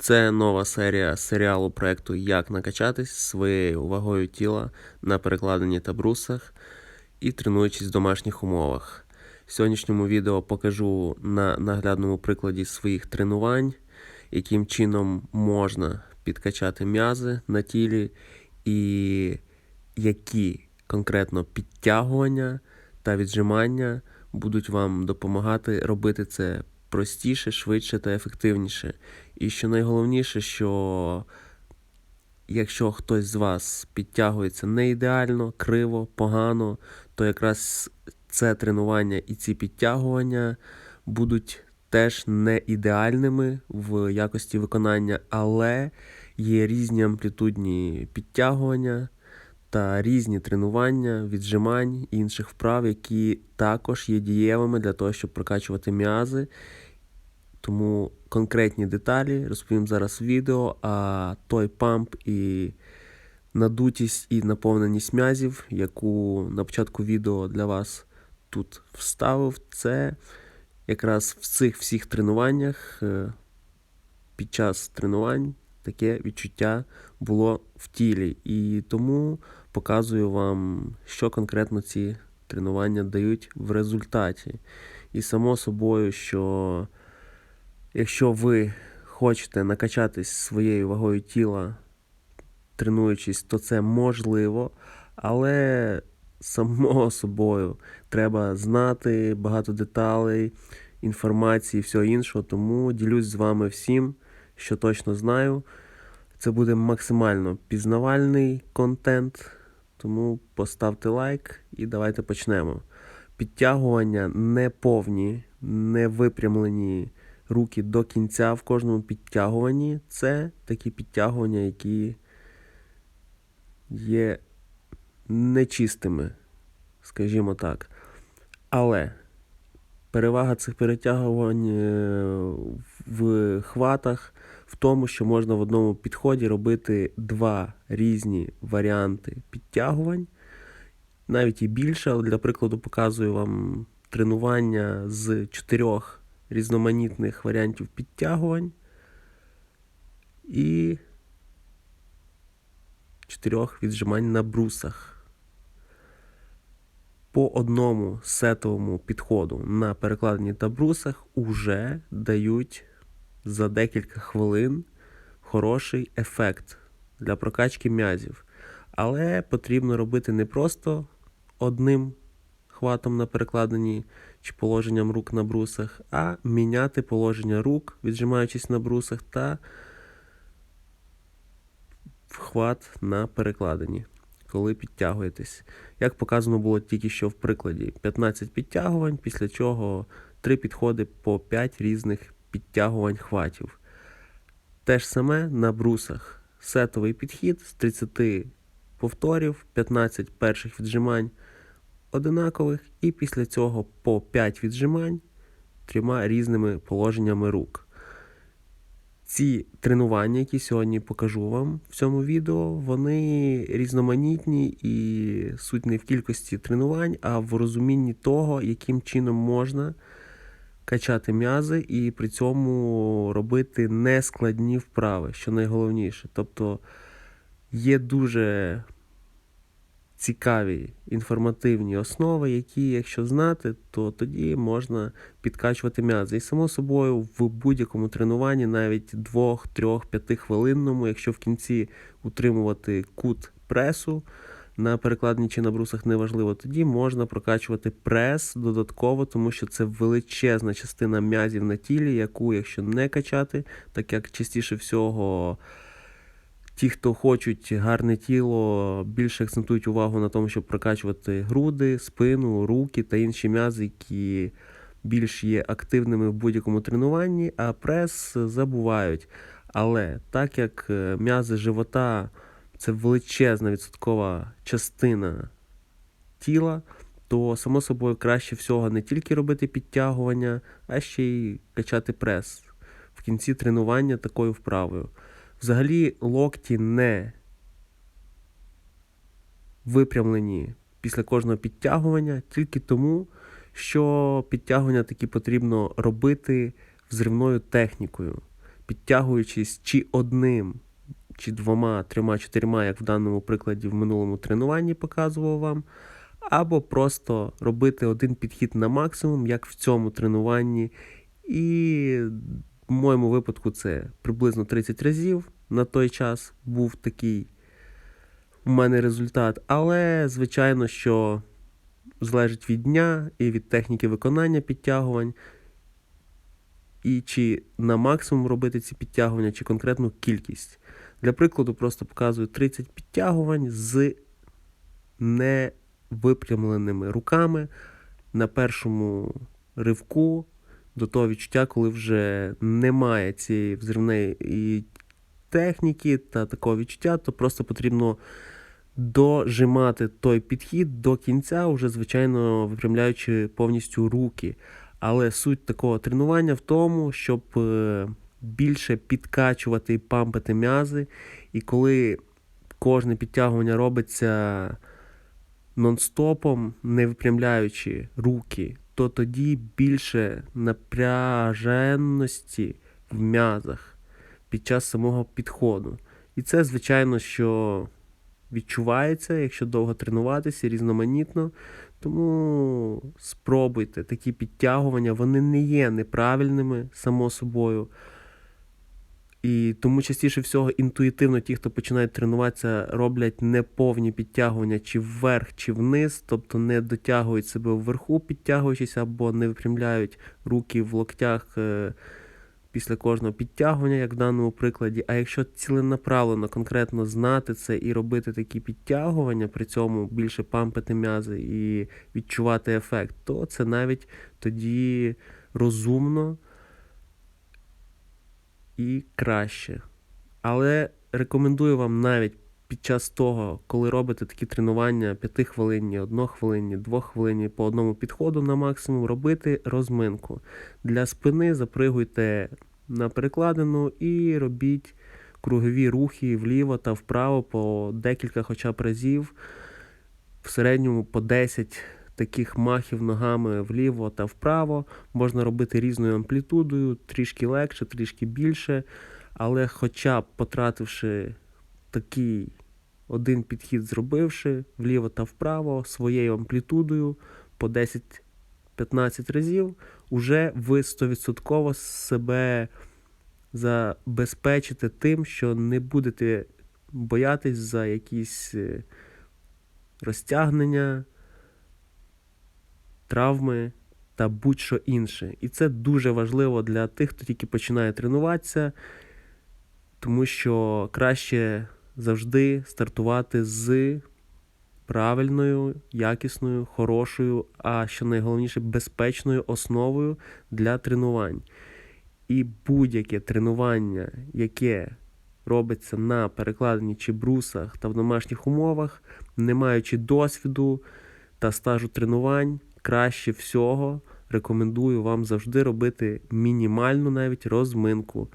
Це нова серія серіалу проекту Як накачатись своєю вагою тіла на перекладині та брусах і тренуючись в домашніх умовах. В сьогоднішньому відео покажу на наглядному прикладі своїх тренувань, яким чином можна підкачати м'язи на тілі і які конкретно підтягування та віджимання будуть вам допомагати робити це простіше, швидше та ефективніше. І що найголовніше, що якщо хтось з вас підтягується не ідеально, криво, погано, то якраз це тренування і ці підтягування будуть теж не ідеальними в якості виконання, але є різні амплітудні підтягування та різні тренування, віджимань і інших вправ, які також є дієвими для того, щоб прокачувати м'язи. Тому конкретні деталі розповім зараз в відео, а той памп і надутість і наповненість м'язів, яку на початку відео для вас тут вставив, це якраз в цих всіх тренуваннях е, під час тренувань таке відчуття було в тілі. І тому показую вам, що конкретно ці тренування дають в результаті. І само собою, що якщо ви хочете накачатись своєю вагою тіла, тренуючись, то це можливо, але само собою треба знати багато деталей, інформації, всього іншого. Тому ділюсь з вами всім, що точно знаю. Це буде максимально пізнавальний контент, тому поставте лайк і давайте почнемо. Підтягування не повні, не випрямлені руки до кінця в кожному підтягуванні. Це такі підтягування, які є нечистими, скажімо так. Але перевага цих перетягувань е, в хватах в тому, що можна в одному підході робити два різні варіанти підтягувань, навіть і більше. Для прикладу, показую вам тренування з чотирьох різноманітних варіантів підтягувань і чотирьох віджимань на брусах. По одному сетовому підходу на перекладенні та брусах уже дають за декілька хвилин хороший ефект для прокачки м'язів. Але потрібно робити не просто одним хватом на перекладенні чи положенням рук на брусах, а міняти положення рук, віджимаючись на брусах, та вхват на перекладенні, коли підтягуєтесь. Як показано було тільки що в прикладі, 15 підтягувань, після чого 3 підходи по 5 різних підтягувань хватів. Те ж саме на брусах. Сетовий підхід з 30 повторів, 15 перших віджимань одинакових, і після цього по 5 віджимань трьома різними положеннями рук. Ці тренування, які сьогодні покажу вам в цьому відео, вони різноманітні і суть не в кількості тренувань, а в розумінні того, яким чином можна качати м'язи і при цьому робити нескладні вправи, що найголовніше. Тобто є дуже цікаві інформативні основи, які, якщо знати, то тоді можна підкачувати м'язи. І само собою в будь-якому тренуванні, навіть 2, 3, 5 хвилинному, якщо в кінці утримувати кут пресу. На перекладні чи на брусах неважливо, тоді можна прокачувати прес додатково, тому що це величезна частина м'язів на тілі, яку, якщо не качати, так як частіше всього ті, хто хочуть гарне тіло, більше акцентують увагу на тому, щоб прокачувати груди, спину, руки та інші м'язи, які більш є активними в будь-якому тренуванні, а прес забувають. Але так як е, м'язи живота це величезна відсоткова частина тіла, то, само собою, краще всього не тільки робити підтягування, а ще й качати прес в кінці тренування такою вправою. Взагалі локті не випрямлені після кожного підтягування, тільки тому, що підтягування таки потрібно робити взривною технікою. підтягуючись чи одним, чи двома, трьома, чотирма, як в даному прикладі в минулому тренуванні показував вам, або просто робити один підхід на максимум, як в цьому тренуванні. І в моєму випадку це приблизно 30 разів. На той час був такий у мене результат. Але, звичайно, що залежить від дня і від техніки виконання підтягувань. І чи на максимум робити ці підтягування, чи конкретну кількість. Для прикладу, просто показую 30 підтягувань з невипрямленими руками на першому ривку до того відчуття, коли вже немає цієї взривної техніки та такого відчуття, то просто потрібно дожимати той підхід до кінця, вже, звичайно, випрямляючи повністю руки. Але суть такого тренування в тому, щоб е, більше підкачувати і пампити м'язи. І коли кожне підтягування робиться нон-стопом, не випрямляючи руки, то тоді більше напряженості в м'язах під час самого підходу. І це, звичайно, що відчувається, якщо довго тренуватися, різноманітно. Тому спробуйте такі підтягування, вони не є неправильними, само собою. І тому частіше всього інтуїтивно ті, хто починають тренуватися, роблять неповні підтягування чи вверх, чи вниз, тобто не дотягують себе вверху, підтягуючись, або не випрямляють руки в локтях е, після кожного підтягування, як в даному прикладі. А якщо ціленаправлено конкретно знати це і робити такі підтягування, при цьому більше пампити м'язи і відчувати ефект, то це навіть тоді розумно і краще. Але рекомендую вам навіть під час того, коли робите такі тренування 5 хвилинні, 1 хвилинні, 2 хвилинні по одному підходу на максимум, робити розминку. Для спини запригуйте на перекладину і робіть кругові рухи вліво та вправо по декілька хоча б разів, в середньому по 10 таких махів ногами вліво та вправо. Можна робити різною амплітудою, трішки легше, трішки більше. Але хоча б потративши такий один підхід, зробивши вліво та вправо своєю амплітудою по 10-15 разів, уже ви 100% себе забезпечите тим, що не будете боятись за якісь е, розтягнення травми та будь-що інше. І це дуже важливо для тих, хто тільки починає тренуватися, тому що краще завжди стартувати з правильною, якісною, хорошою, а що найголовніше, безпечною основою для тренувань. І будь-яке тренування, яке робиться на перекладенні чи брусах та в домашніх умовах, не маючи досвіду та стажу тренувань, краще всього рекомендую вам завжди робити мінімальну навіть розминку.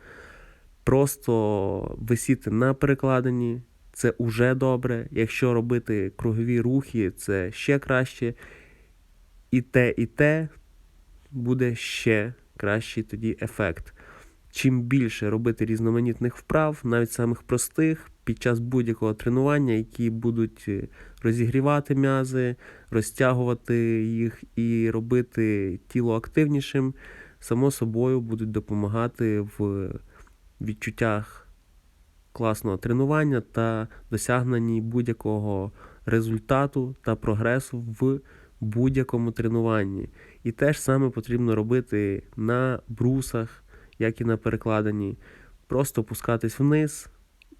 Просто висіти на перекладині, це уже добре. Якщо робити кругові рухи, це ще краще. І те, і те буде ще кращий тоді ефект. Чим більше робити різноманітних вправ, навіть самих простих, під час будь-якого тренування, які будуть е, розігрівати м'язи, розтягувати їх і робити тіло активнішим, само собою будуть допомагати в відчуттях класного тренування та досягненні будь-якого результату та прогресу в будь-якому тренуванні. І те ж саме потрібно робити на брусах, як і на перекладенні. Просто опускатись вниз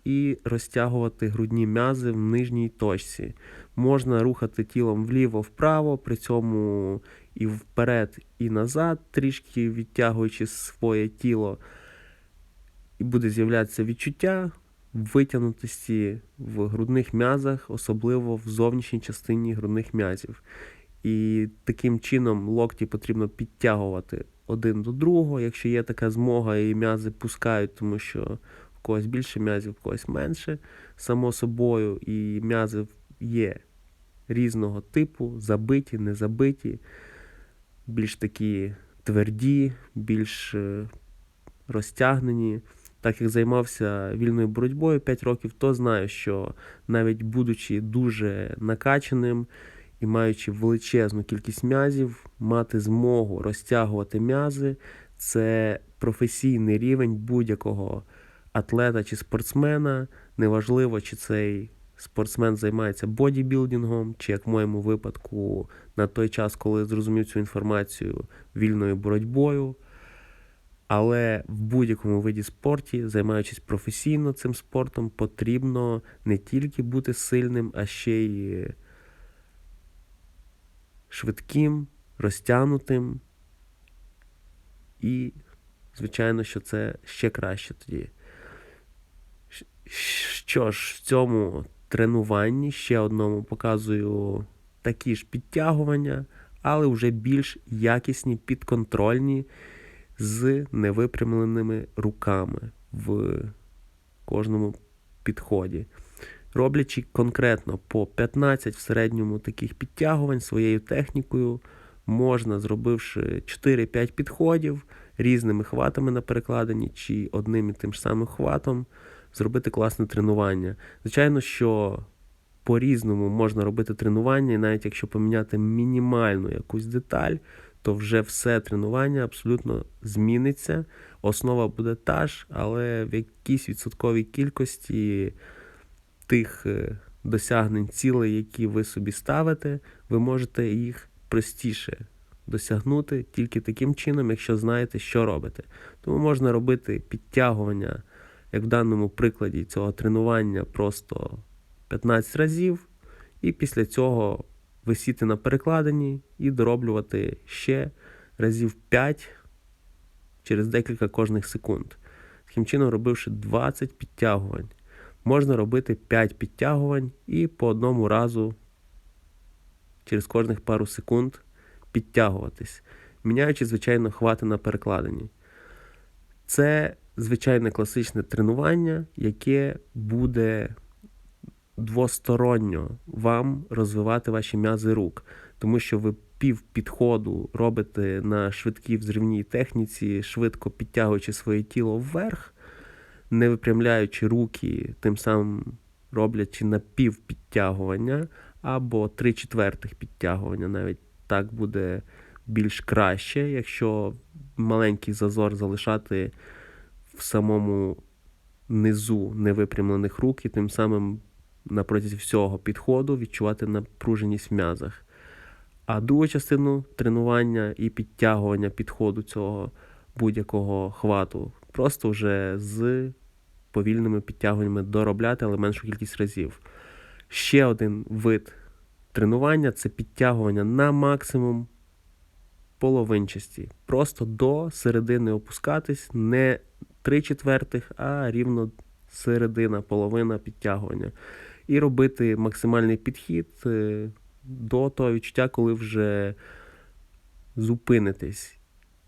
і розтягувати грудні м'язи в нижній точці. Можна рухати тілом вліво-вправо, при цьому і вперед, і назад, трішки відтягуючи своє тіло, і буде з'являтися відчуття витягнутості в грудних м'язах, особливо в зовнішній частині грудних м'язів. І таким чином локті потрібно підтягувати один до другого, якщо є така змога, і м'язи пускають, тому що когось більше м'язів, в когось менше, само собою, і м'язи є різного типу, забиті, не забиті, більш такі тверді, більш е, розтягнені. Так як займався вільною боротьбою 5 років, то знаю, що навіть будучи дуже накачаним і маючи величезну кількість м'язів, мати змогу розтягувати м'язи це професійний рівень будь-якого атлета чи спортсмена. Неважливо, чи цей спортсмен займається бодібілдингом, чи як в моєму випадку, на той час, коли зрозумів цю інформацію вільною боротьбою. Але в будь-якому виді спорті, займаючись професійно цим спортом, потрібно не тільки бути сильним, а ще й швидким, розтягнутим. І, звичайно, що це ще краще тоді. Що ж, в цьому тренуванні ще одному показую такі ж підтягування, але вже більш якісні, підконтрольні з невипрямленими руками в кожному підході. Роблячи конкретно по 15 в середньому таких підтягувань своєю технікою, можна, зробивши 4-5 підходів різними хватами на перекладині чи одним і тим самим хватом, зробити класне тренування. Звичайно, що по-різному можна робити тренування, і навіть якщо поміняти мінімальну якусь деталь, то вже все тренування абсолютно зміниться. Основа буде та ж, але в якійсь відсотковій кількості тих е, досягнень цілей, які ви собі ставите, ви можете їх простіше досягнути тільки таким чином, якщо знаєте, що робите. Тому можна робити підтягування, як в даному прикладі цього тренування, просто 15 разів, і після цього висіти на перекладині і дороблювати ще разів 5 через декілька кожних секунд. Таким чином, робивши 20 підтягувань, можна робити 5 підтягувань і по одному разу через кожних пару секунд підтягуватись, міняючи, звичайно, хвати на перекладині. Це звичайне класичне тренування, яке буде двосторонньо вам розвивати ваші м'язи рук, тому що ви пів підходу робите на швидкій взривній техніці, швидко підтягуючи своє тіло вверх, не випрямляючи руки, тим самим роблячи напівпідтягування або три четвертих підтягування. Навіть так буде більш краще, якщо маленький зазор залишати в самому низу невипрямлених рук і тим самим на протязі всього підходу відчувати напруженість в м'язах. А другу частину тренування і підтягування підходу цього будь-якого хвату просто вже з повільними підтягуваннями доробляти, але меншу кількість разів. Ще один вид тренування це підтягування на максимум половинчасті. Просто до середини опускатись, не три четвертих, а рівно середина, половина підтягування і робити максимальний підхід е, до того відчуття, коли вже зупинитесь.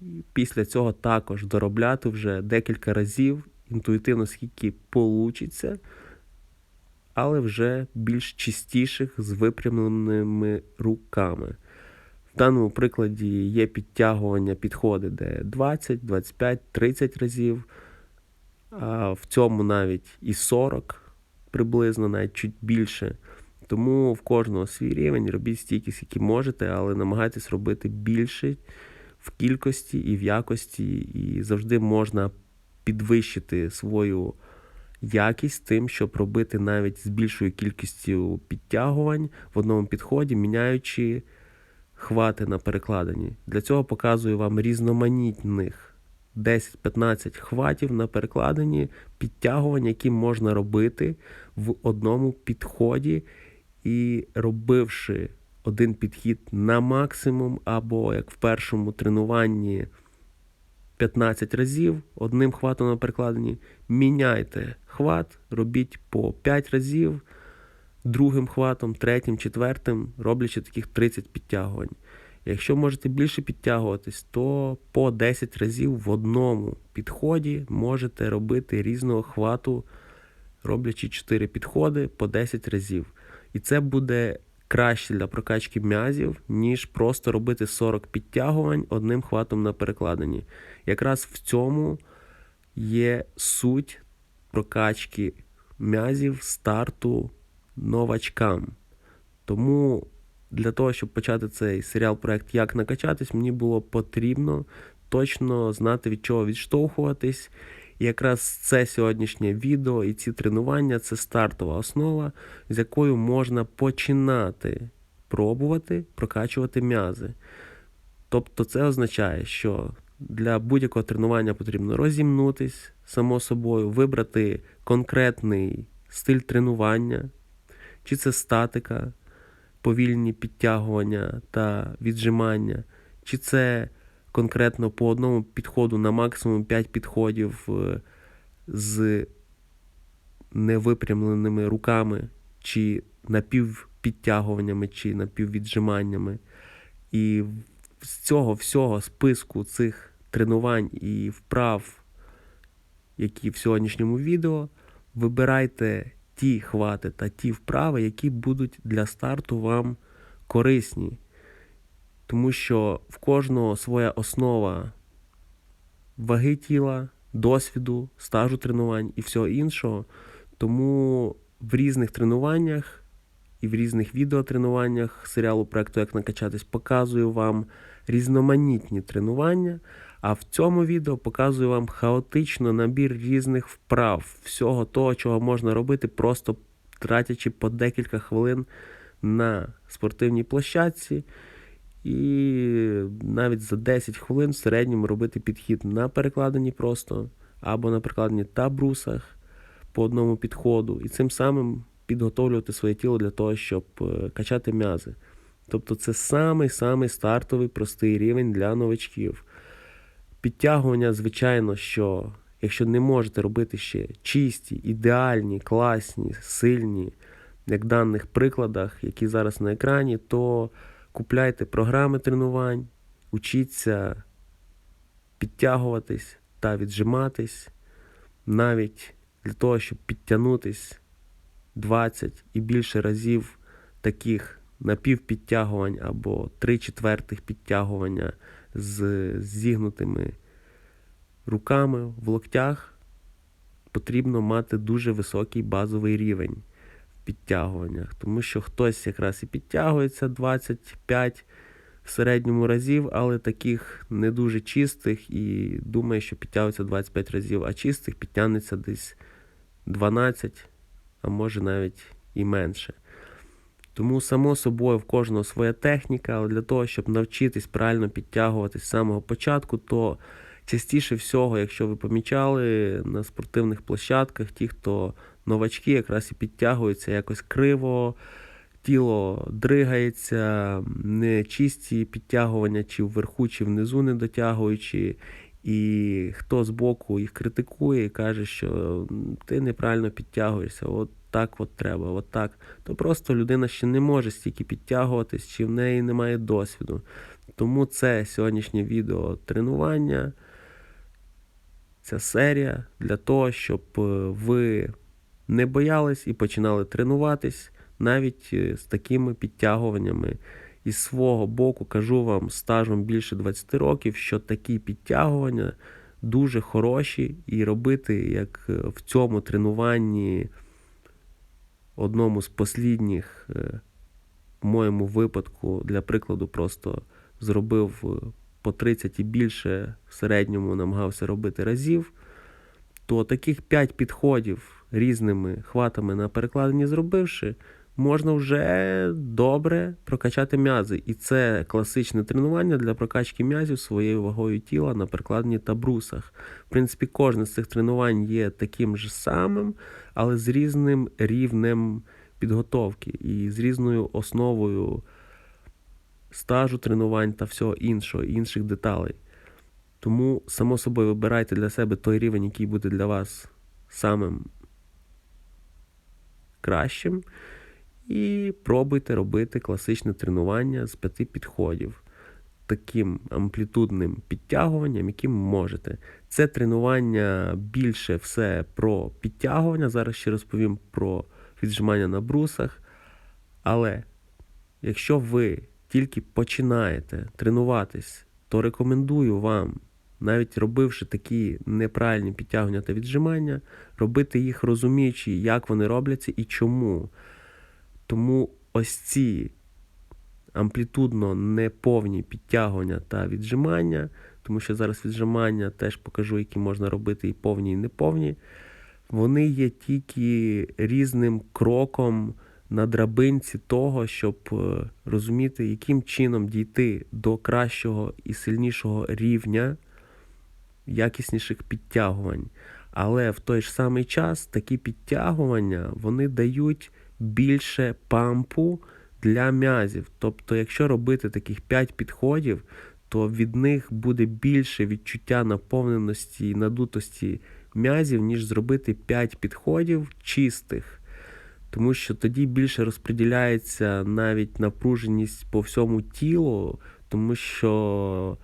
І після цього також доробляти вже декілька разів, інтуїтивно, скільки получиться, але вже більш чистіших з випрямленими руками. В даному прикладі є підтягування підходи, де 20, 25, 30 разів, а в цьому навіть і 40 приблизно, навіть чуть більше. Тому в кожного свій рівень робіть стільки, скільки можете, але намагайтесь робити більше в кількості і в якості, і завжди можна підвищити свою якість тим, щоб робити навіть з більшою кількістю підтягувань в одному підході, міняючи хвати на перекладенні. Для цього показую вам різноманітних. 10-15 хватів на перекладенні підтягувань, які можна робити в одному підході, і робивши один підхід на максимум, або як в першому тренуванні 15 разів одним хватом на перекладенні, міняйте хват, робіть по 5 разів, другим хватом, третім, четвертим, роблячи таких 30 підтягувань. Якщо можете більше підтягуватись, то по 10 разів в одному підході можете робити різного хвату, роблячи 4 підходи по 10 разів. І це буде краще для прокачки м'язів, ніж просто робити 40 підтягувань одним хватом на перекладенні. Якраз в цьому є суть прокачки м'язів старту новачкам. Тому для того, щоб почати цей серіал проект Як накачатись, мені було потрібно точно знати, від чого відштовхуватись. І якраз це сьогоднішнє відео і ці тренування це стартова основа, з якою можна починати пробувати прокачувати м'язи. Тобто це означає, що для будь-якого тренування потрібно розімнутись, само собою, вибрати конкретний стиль тренування, чи це статика, повільні підтягування та віджимання, чи це конкретно по одному підходу на максимум 5 підходів е, з невипрямленими руками, чи напівпідтягуваннями, чи напіввіджиманнями. І з цього всього списку цих тренувань і вправ, які в сьогоднішньому відео, вибирайте ті хвати та ті вправи, які будуть для старту вам корисні. Тому що в кожного своя основа ваги тіла, досвіду, стажу тренувань і всього іншого. Тому в різних тренуваннях і в різних відеотренуваннях серіалу проекту Як накачатись показую вам різноманітні тренування. А в цьому відео показую вам хаотично набір різних вправ, всього того, чого можна робити, просто тратячи по декілька хвилин на спортивній площадці. І навіть за 10 хвилин в середньому робити підхід на перекладенні просто, або на перекладенні та брусах по одному підходу. І цим самим підготовлювати своє тіло для того, щоб е, качати м'язи. Тобто це самий-самий стартовий простий рівень для новачків. Підтягування, звичайно, що якщо не можете робити ще чисті, ідеальні, класні, сильні, як в даних прикладах, які зараз на екрані, то купляйте програми тренувань, учіться підтягуватись та віджиматись, навіть для того, щоб підтягнутись 20 і більше разів таких напівпідтягувань або 3 четвертих підтягування з зігнутими руками в локтях, потрібно мати дуже високий базовий рівень в підтягуваннях, тому що хтось якраз і підтягується 25 в середньому разів, але таких не дуже чистих і думає, що підтягується 25 разів, а чистих підтягнеться десь 12, а може навіть і менше. Тому, само собою, в кожного своя техніка, але для того, щоб навчитись правильно підтягуватись з самого початку, то частіше всього, якщо ви помічали на спортивних площадках, ті, хто новачки, якраз і підтягуються якось криво, тіло дригається, не чисті підтягування, чи вверху, чи внизу не дотягуючи. І хто збоку їх критикує і каже, що ти неправильно підтягуєшся. От так от треба, от так, то просто людина ще не може стільки підтягуватись, чи в неї немає досвіду. Тому це сьогоднішнє відео тренування, ця серія для того, щоб е, ви не боялись і починали тренуватись навіть е, з такими підтягуваннями. І з свого боку кажу вам стажем більше 20 років, що такі підтягування дуже хороші, і робити, як е, в цьому тренуванні одному з послідніх, е, в моєму випадку, для прикладу, просто зробив е, по 30 і більше в середньому намагався робити разів, то таких 5 підходів різними хватами на перекладенні зробивши, можна вже добре прокачати м'язи. І це класичне тренування для прокачки м'язів своєю вагою тіла на перекладенні та брусах. В принципі, кожне з цих тренувань є таким же самим, але з різним рівнем підготовки і з різною основою стажу тренувань та всього іншого, інших деталей. Тому, само собою, вибирайте для себе той рівень, який буде для вас самим кращим. І пробуйте робити класичне тренування з п'яти підходів, таким амплітудним підтягуванням, яким можете. Це тренування більше все про підтягування. Зараз ще розповім про віджимання на брусах. Але якщо ви тільки починаєте тренуватись, то рекомендую вам навіть робивши такі неправильні підтягування та віджимання, робити їх розуміючи, як вони робляться і чому. Тому ось ці амплітудно неповні підтягування та віджимання, тому що зараз віджимання теж покажу, які можна робити і повні, і неповні. Вони є тільки різним кроком на драбинці того, щоб е, розуміти, яким чином дійти до кращого і сильнішого рівня якісніших підтягувань. Але в той ж самий час такі підтягування вони дають більше пампу для м'язів. Тобто, якщо робити таких 5 підходів, то від них буде більше відчуття наповненості і надутості м'язів, ніж зробити 5 підходів чистих. Тому що тоді більше розподіляється навіть напруженість по всьому тілу, тому що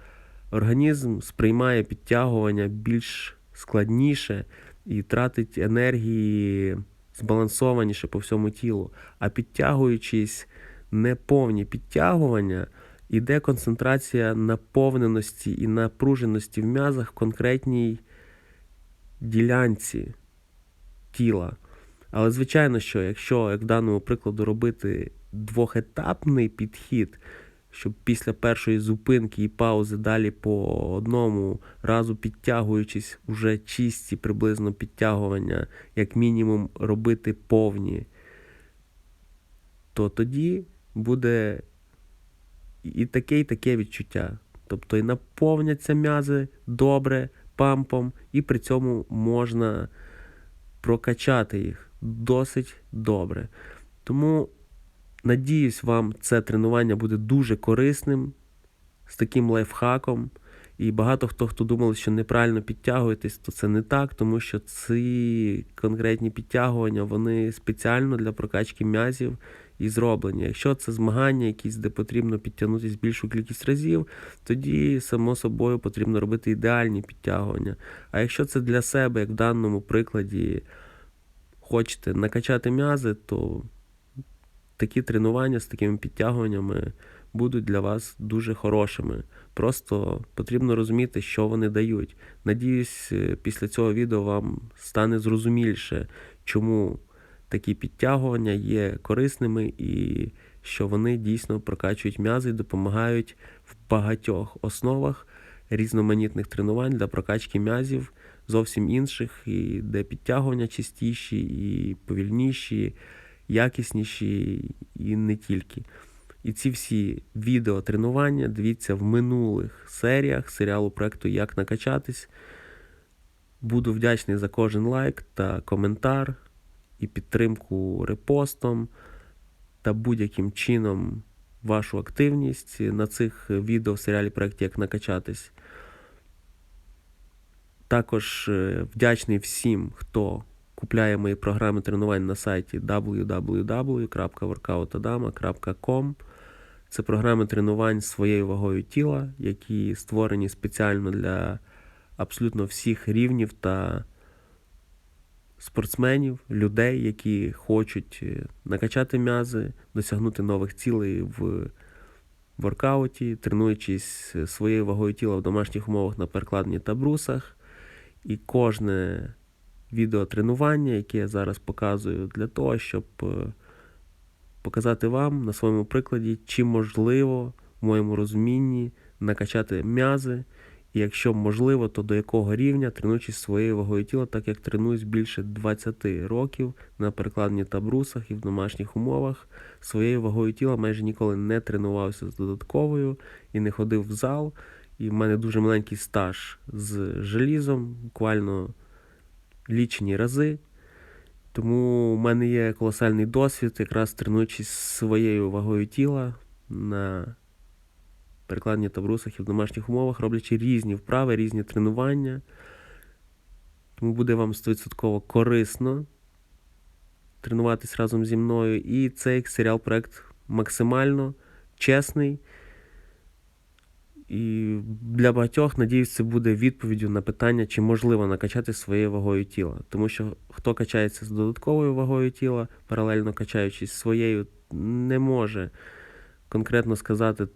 організм сприймає підтягування більш складніше і тратить енергії збалансованіше по всьому тілу. А підтягуючись неповні підтягування, іде концентрація наповненості і напруженості в м'язах в конкретній ділянці тіла. Але звичайно, що якщо, як в даному прикладу, робити двохетапний підхід, щоб після першої зупинки і паузи далі по одному разу підтягуючись уже чисті приблизно підтягування, як мінімум робити повні, то тоді буде і таке, і таке відчуття. Тобто і наповняться м'язи добре пампом, і при цьому можна прокачати їх досить добре. Тому, надіюсь, вам це тренування буде дуже корисним з таким лайфхаком. І багато хто, хто думав, що неправильно підтягуєтесь, то це не так, тому що ці конкретні підтягування вони спеціально для прокачки м'язів і зроблені. Якщо це змагання, якісь, де потрібно підтягнутися більшу кількість разів, тоді, само собою, потрібно робити ідеальні підтягування. А якщо це для себе, як в даному прикладі, хочете накачати м'язи, то такі тренування з такими підтягуваннями будуть для вас дуже хорошими. Просто потрібно розуміти, що вони дають. Надіюсь, е, після цього відео вам стане зрозуміліше, чому такі підтягування є корисними і що вони дійсно прокачують м'язи і допомагають в багатьох основах різноманітних тренувань для прокачки м'язів, зовсім інших, і де підтягування чистіші, і повільніші, якісніші, і не тільки. І ці всі відео тренування дивіться в минулих серіях серіалу проекту Як накачатись. Буду вдячний за кожен лайк та коментар і підтримку репостом та будь-яким чином вашу активність на цих відео в серіалі проєкті Як накачатись. Також е, вдячний всім, хто купляє мої програми тренувань на сайті www.workoutadama.com. Це програми тренувань своєю вагою тіла, які створені спеціально для абсолютно всіх рівнів та спортсменів, людей, які хочуть е, накачати м'язи, досягнути нових цілей в воркауті, тренуючись своєю вагою тіла в домашніх умовах на перекладні та брусах. І кожне відеотренування, яке я зараз показую, для того, щоб е, показати вам на своєму прикладі, чи можливо в моєму розумінні накачати м'язи. І якщо можливо, то до якого рівня тренуючись своєю вагою тіла, так як тренуюсь більше 20 років на перекладні та брусах і в домашніх умовах, своєю вагою тіла майже ніколи не тренувався з додатковою і не ходив в зал. І в мене дуже маленький стаж з желізом, буквально лічені рази. Тому в мене є колосальний досвід, якраз тренуючись своєю вагою тіла на перекладні та брусах і в домашніх умовах, роблячи різні вправи, різні тренування. Тому буде вам 100% корисно тренуватись разом зі мною. І цей серіал-проект максимально чесний. І для багатьох, надіюсь, це буде відповіддю на питання, чи можливо накачати своєю вагою тіла. Тому що хто качається з додатковою вагою тіла, паралельно качаючись своєю, не може конкретно сказати,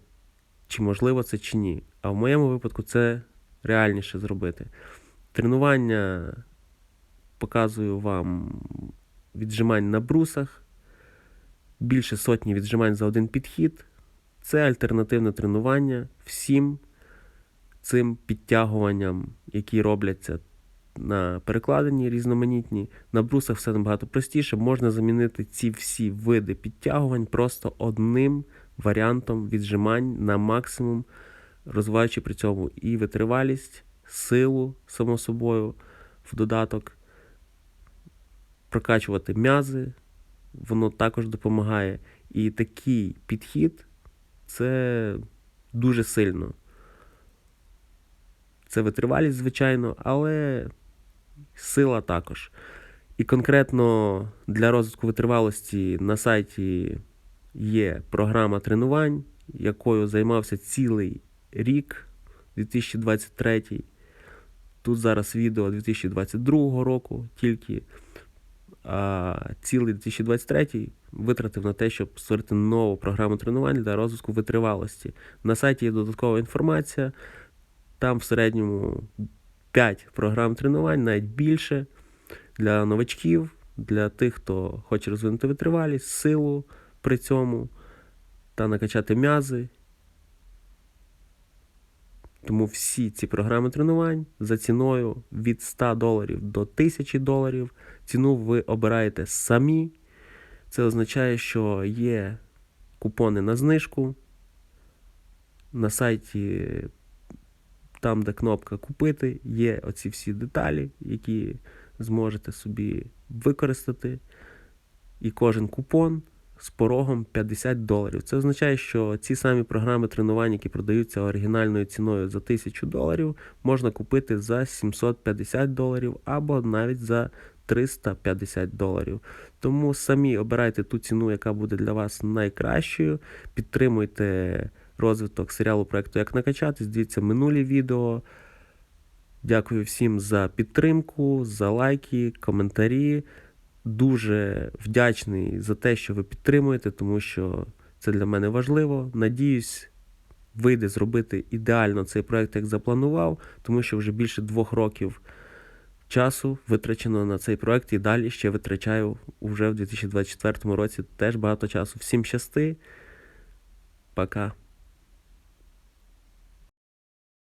чи можливо це чи ні. А в моєму випадку це реальніше зробити. Тренування показую вам віджимань на брусах, більше сотні віджимань за один підхід. Це альтернативне тренування всім цим підтягуванням, які робляться на перекладині різноманітні. На брусах все набагато простіше. Можна замінити ці всі види підтягувань просто одним варіантом віджимань на максимум, розвиваючи при цьому і витривалість, силу, само собою, в додаток, прокачувати м'язи, воно також допомагає. І такий підхід це дуже сильно. Це витривалість, звичайно, але сила також. І конкретно для розвитку витривалості на сайті є програма тренувань, якою займався цілий рік 2023. Тут зараз відео 2022 року тільки. А цілий 2023 витратив на те, щоб створити нову програму тренувань для розвитку витривалості. На сайті є додаткова інформація. Там в середньому 5 програм тренувань, навіть більше для новачків, для тих, хто хоче розвинути витривалість, силу при цьому та накачати м'язи. Тому всі ці програми тренувань за ціною від 100 доларів до 1000 доларів. Ціну ви обираєте самі. Це означає, що є купони на знижку. На сайті, там, де кнопка Купити, є оці всі деталі, які зможете собі використати. І кожен купон з порогом 50 доларів. Це означає, що ці самі програми тренувань, які продаються оригінальною ціною за 1000 доларів, можна купити за 750 доларів або навіть за 350 доларів. Тому самі обирайте ту ціну, яка буде для вас найкращою. Підтримуйте розвиток серіалу проекту Як накачатись. Дивіться минулі відео. Дякую всім за підтримку, за лайки, коментарі. Дуже вдячний за те, що ви підтримуєте, тому що це для мене важливо. Надіюсь, вийде зробити ідеально цей проект, як запланував, тому що вже більше двох років часу витрачено на цей проект і далі ще витрачаю вже в 2024 році теж багато часу. Всім щасти. Пока.